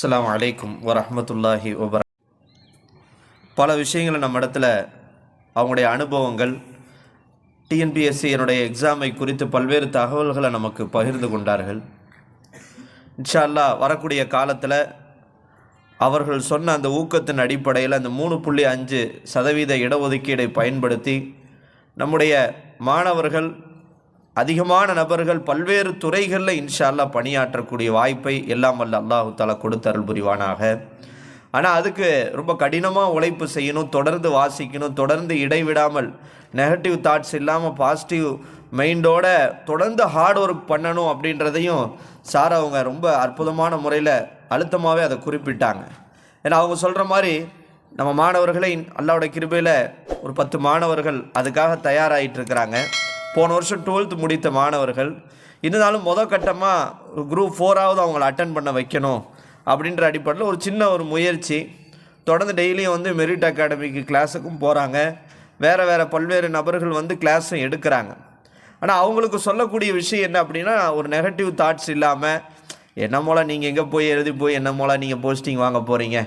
அஸ்லாம் அலைக்கும் வரமத்துல்லாஹி வபர பல விஷயங்களை நம்ம இடத்துல அவங்களுடைய அனுபவங்கள் டிஎன்பிஎஸ்சி என்னுடைய எக்ஸாமை குறித்து பல்வேறு தகவல்களை நமக்கு பகிர்ந்து கொண்டார்கள். இன்ஷால்லா வரக்கூடிய காலத்தில் அவர்கள் சொன்ன அந்த ஊக்கத்தின் அடிப்படையில் அந்த மூணு புள்ளி அஞ்சு சதவீத இடஒதுக்கீடை பயன்படுத்தி நம்முடைய மாணவர்கள் அதிகமான நபர்கள் பல்வேறு துறைகளில் இன்ஷால்லா பணியாற்றக்கூடிய வாய்ப்பை எல்லாம் வல்ல அல்லாஹு தாலா கொடுத்தருள் புரிவானாக. ஆனால் அதுக்கு ரொம்ப கடினமாக உழைப்பு செய்யணும் தொடர்ந்து வாசிக்கணும் தொடர்ந்து இடைவிடாமல் நெகட்டிவ் தாட்ஸ் இல்லாமல் பாசிட்டிவ் மைண்டோட தொடர்ந்து ஹார்ட் ஒர்க் பண்ணணும் அப்படின்றதையும் சார் அவங்க ரொம்ப அற்புதமான முறையில் அழுத்தமாகவே அதை குறிப்பிட்டாங்க. ஏன்னா அவங்க சொல்கிற மாதிரி நம்ம மாணவர்களை அல்லாவோட கிருபையில் ஒரு பத்து மாணவர்கள் அதுக்காக தயாராகிட்டு இருக்கிறாங்க. போன வருஷம் டுவெல்த் முடித்த மாணவர்கள் இருந்தாலும் முத கட்டமாக குரூப் ஃபோராவது அவங்கள அட்டன் பண்ண வைக்கணும் அப்படின்ற அடிப்படையில் ஒரு சின்ன ஒரு முயற்சி. தொடர்ந்து டெய்லியும் வந்து மெரிட் அகாடமிக்கு கிளாஸுக்கும் போகிறாங்க வேறு வேறு பல்வேறு நபர்கள் வந்து கிளாஸும் எடுக்கிறாங்க. ஆனால் அவங்களுக்கு சொல்லக்கூடிய விஷயம் என்ன அப்படின்னா ஒரு நெகட்டிவ் தாட்ஸ் இல்லாமல் என்ன மூலம் நீங்கள் எங்கே போய் எழுதி போய் என்ன மூலம் நீங்கள் போஸ்டிங் வாங்க போகிறீங்க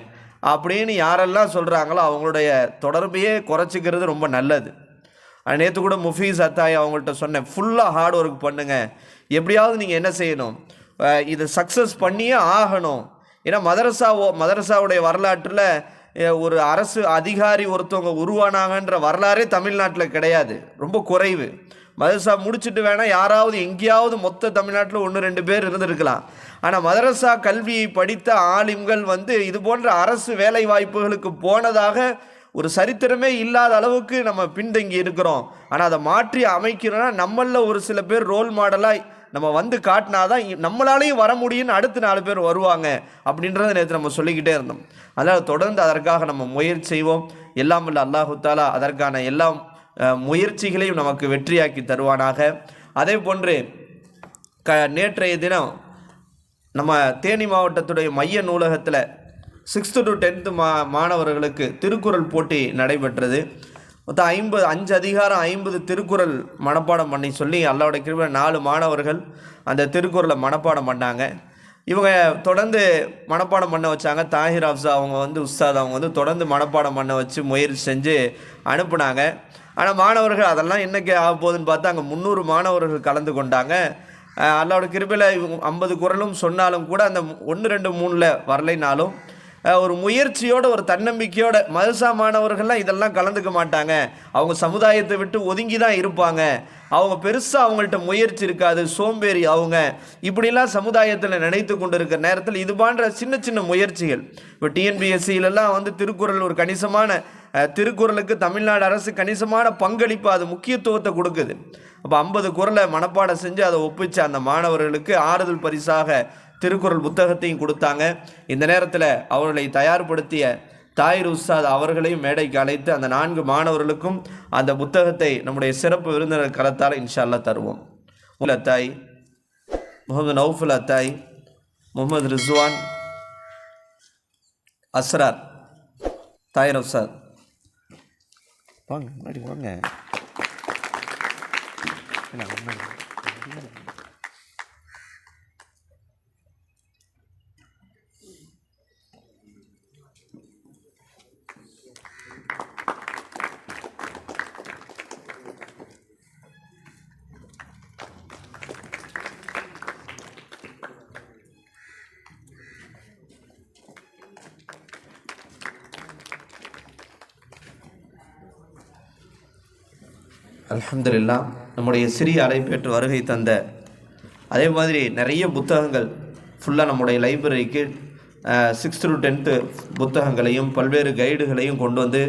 அப்படின்னு யாரெல்லாம் சொல்கிறாங்களோ அவங்களுடைய தொடர்பையே குறைச்சிக்கிறது ரொம்ப நல்லது. நேற்று கூட முஃபீஸ் அத்தாய் அவங்கள்ட்ட சொன்னேன் ஃபுல்லாக ஹார்ட் ஒர்க் பண்ணுங்கள் எப்படியாவது நீங்கள் என்ன செய்யணும்? இது சக்ஸஸ் பண்ணியே ஆகணும். ஏன்னா மதரசாவோ மதரசாவுடைய வரலாற்றில் ஒரு அரசு அதிகாரி ஒருத்தவங்க உருவானாங்கன்ற வரலாறே தமிழ்நாட்டில் கிடையாது. ரொம்ப குறைவு. மதரசா முடிச்சுட்டு வேணால் யாராவது எங்கேயாவது மொத்த தமிழ்நாட்டில் ஒன்று ரெண்டு பேர் இருந்திருக்கலாம். ஆனால் மதரசா கல்வியை படித்த ஆலிம்கள் வந்து இது போன்ற அரசு வேலை வாய்ப்புகளுக்கு போனதாக ஒரு சரித்திரமே இல்லாத அளவுக்கு நம்ம பின்தங்கி இருக்கிறோம். ஆனால் அதை மாற்றி அமைக்கிறோன்னா நம்மளில் ஒரு சில பேர் ரோல் மாடலாக நம்ம வந்து காட்டினாதான் தான் நம்மளாலையும் வர முடியும்னு அடுத்து நாலு பேர் வருவாங்க அப்படின்றத நேற்று நம்ம சொல்லிக்கிட்டே இருந்தோம். அதனால் தொடர்ந்து அதற்காக நம்ம முயற்சி செய்வோம். எல்லாம் இல்லை அல்லாஹு தாலா அதற்கான எல்லா முயற்சிகளையும் நமக்கு வெற்றியாக்கி தருவானாக. அதே போன்று க நேற்றைய தினம் நம்ம தேனி மாவட்டத்துடைய மைய நூலகத்தில் சிக்ஸ்த்து டு டென்த்து மா மாணவர்களுக்கு திருக்குறள் போட்டி நடைபெற்றது. மொத்தம் ஐம்பது அஞ்சு அதிகாரம் ஐம்பது திருக்குறள் மனப்பாடம் பண்ணி சொல்லி அல்லாவோட கிருபை நாலு மாணவர்கள் அந்த திருக்குறளை மனப்பாடம் பண்ணாங்க. இவங்க தொடர்ந்து மனப்பாடம் பண்ண வச்சாங்க. தாஹிர் அப்சா அவங்க வந்து உஸ்தாத் அவங்க வந்து தொடர்ந்து மனப்பாடம் பண்ண வச்சு முயற்சி செஞ்சு அனுப்புனாங்க. ஆனால் மாணவர்கள் அதெல்லாம் என்னைக்கு ஆக போகுதுன்னு பார்த்தா அங்கே முந்நூறு மாணவர்கள் கலந்து கொண்டாங்க. அல்லாவோட கிருபையில் இவங்க ஐம்பது குரலும் சொன்னாலும் கூட அந்த ஒன்று ரெண்டு மூணில் வரலைனாலும் ஒரு முயற்சியோட ஒரு தன்னம்பிக்கையோட மதுசா மாணவர்கள்லாம் இதெல்லாம் கலந்துக்க மாட்டாங்க. அவங்க சமுதாயத்தை விட்டு ஒதுங்கி தான் இருப்பாங்க. அவங்க பெருசாக அவங்கள்ட்ட முயற்சி இருக்காது சோம்பேறி அவங்க. இப்படிலாம் சமுதாயத்தில் நினைத்து கொண்டு இருக்கிற நேரத்தில் இது போன்ற சின்ன சின்ன முயற்சிகள். இப்போ டிஎன்பிஎஸ்சியிலலாம் வந்து திருக்குறள் ஒரு கணிசமான திருக்குறளுக்கு தமிழ்நாடு அரசு கணிசமான பங்களிப்பு அது முக்கியத்துவத்தை கொடுக்குது. அப்போ ஐம்பது குறளை மனப்பாடம் செஞ்சு அதை ஒப்பிச்சு அந்த மாணவர்களுக்கு ஆறுதல் பரிசாக திருக்குறள் புத்தகத்தையும் கொடுத்தாங்க. இந்த நேரத்தில் அவர்களை தயார்படுத்திய தாயிர் உஸ்தாத் அவர்களையும் மேடைக்கு அழைத்து அந்த நான்கு மாணவர்களுக்கும் அந்த புத்தகத்தை நம்முடைய சிறப்பு விருந்தினர் கலத்தால் இன்ஷா அல்லாஹ் தருவோம். உங்கள் அத்தாய் முகமது நௌஃபுல் அத்தாய் முகமது ரிஸ்வான் அஸ்ரார் தாயிர் உஸ்தாத். வாங்க முன்னாடி வாங்க. அலமதுல்லா நம்முடைய சிறிய அழைப்பேற்று வருகை தந்த அதே மாதிரி நிறைய புத்தகங்கள் ஃபுல்லாக நம்முடைய லைப்ரரிக்கு சிக்ஸ்த் டு டென்த்து புத்தகங்களையும் பல்வேறு கைடுகளையும் கொண்டு வந்து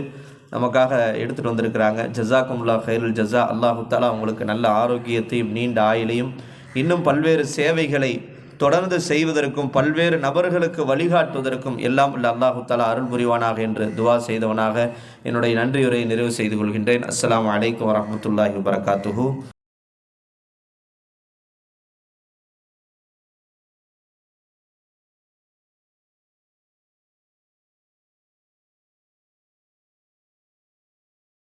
நமக்காக எடுத்துகிட்டு வந்திருக்கிறாங்க. ஜஸாக்குமுல்லா ஹைருல் ஜஸா அல்லாஹு தாலா அவங்களுக்கு நல்ல ஆரோக்கியத்தையும் நீண்ட ஆயுளையும் இன்னும் பல்வேறு சேவைகளை தொடர்ந்து செய்வதற்கும் பல்வேறு நபர்களுக்கு வழிகாட்டுவதற்கும் எல்லாம் உள்ள அல்லாஹு தாலா அருள் புரிவானாக என்று துவா செய்தவனாக என்னுடைய நன்றியுரையை நிறைவு செய்து கொள்கின்றேன். அஸ்லாம் வலைக்கம் வரமத்துல்லாஹி வரகாத்துஹூ